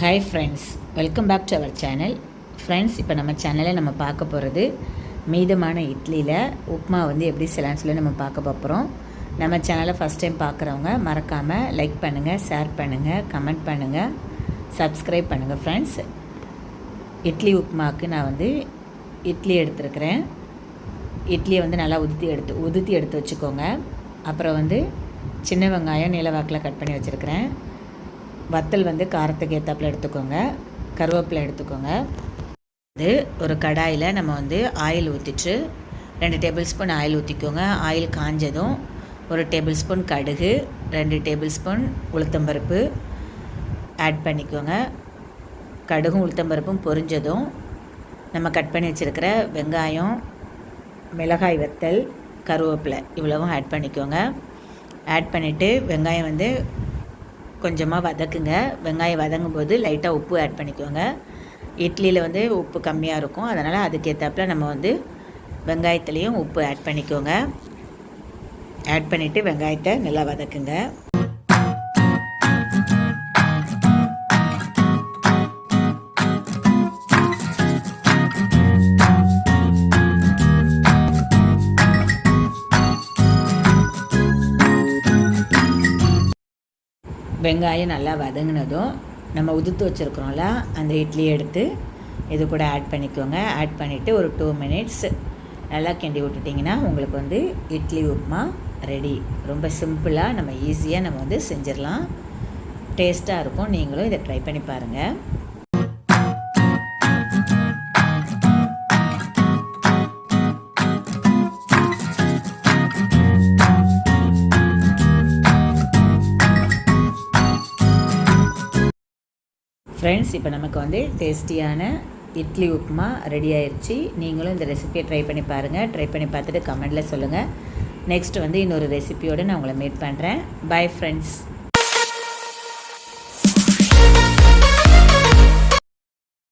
Hi friends welcome back to our channel friends இப்போ நம்ம சேனலில் நம்ம பார்க்க போகிறது மீதமான இட்லியில் உப்புமா வந்து எப்படி செய்யலாம்னு சொல்லி நம்ம பார்க்க போகிறோம் நம்ம சேனலை ஃபஸ்ட் டைம் பார்க்குறவங்க மறக்காமல் லைக் பண்ணுங்கள் ஷேர் பண்ணுங்கள் கமெண்ட் பண்ணுங்கள் சப்ஸ்கிரைப் பண்ணுங்கள் ஃப்ரெண்ட்ஸ் இட்லி உப்புமாவுக்கு நான் வந்து இட்லி எடுத்துருக்கிறேன். இட்லியை வந்து நல்லா உதுத்தி எடுத்து உதுத்தி எடுத்து வச்சுக்கோங்க. அப்புறம் வந்து சின்ன வெங்காயம் நிலவாக்கில் கட் பண்ணி வச்சுருக்கிறேன். வத்தல் வந்து காரத்துக்கு ஏற்றாப்புல எடுத்துக்கோங்க. கருவேப்பிலை எடுத்துக்கோங்க. இது ஒரு கடாயில் நம்ம வந்து ஆயில் ஊற்றிட்டு ரெண்டு டேபிள் ஸ்பூன் ஆயில் ஊற்றிக்கோங்க ஆயில் காஞ்சதும் ஒரு டேபிள் ஸ்பூன் கடுகு ரெண்டு டேபிள் ஸ்பூன் உளுத்தம்பருப்பு ஆட் பண்ணிக்கோங்க. கடுகும் உளுத்தம்பருப்பும் பொரிஞ்சதும் நம்ம கட் பண்ணி வச்சுருக்கிற வெங்காயம் மிளகாய் வத்தல் கருவேப்பிலை இவ்வளவும் ஆட் பண்ணிக்கோங்க. ஆட் பண்ணிவிட்டு வெங்காயம் வந்து கொஞ்சமாக வதக்குங்க. வெங்காயம் வதங்கும் போது லைட்டாக உப்பு ஆட் பண்ணிக்கோங்க. இட்லியில் வந்து உப்பு கம்மியாக இருக்கும். அதனால் அதுக்கேற்றாப்புல நம்ம வந்து வெங்காயத்துலேயும் உப்பு ஆட் பண்ணிக்கோங்க. ஆட் பண்ணிவிட்டு வெங்காயத்தை நல்லா வதக்குங்க. வெங்காயம் நல்லா வதங்கினதும் நம்ம உதுத்து வச்சுருக்குறோம்ல அந்த இட்லியை எடுத்து இது கூட ஆட் பண்ணிக்கோங்க. ஆட் பண்ணிவிட்டு ஒரு டூ மினிட்ஸ் நல்லா கிண்டி விட்டுட்டிங்கன்னா உங்களுக்கு வந்து இட்லி உப்புமா ரெடி ரொம்ப சிம்பிளாக நம்ம ஈஸியாக நம்ம வந்து செஞ்சிடலாம். டேஸ்ட்டாக இருக்கும். நீங்களும் இதை ட்ரை பண்ணி பாருங்கள் ஃப்ரெண்ட்ஸ் இப்போ நமக்கு வந்து டேஸ்டியான இட்லி உப்புமா ரெடி ஆயிடுச்சு நீங்களும் இந்த ரெசிபியை ட்ரை பண்ணி பாருங்கள் ட்ரை பண்ணி பார்த்துட்டு கமெண்டில் சொல்லுங்கள் நெக்ஸ்ட் வந்து இன்னொரு ரெசிபியோடு நான் உங்களை மீட் பண்ணுறேன் பை ஃப்ரெண்ட்ஸ்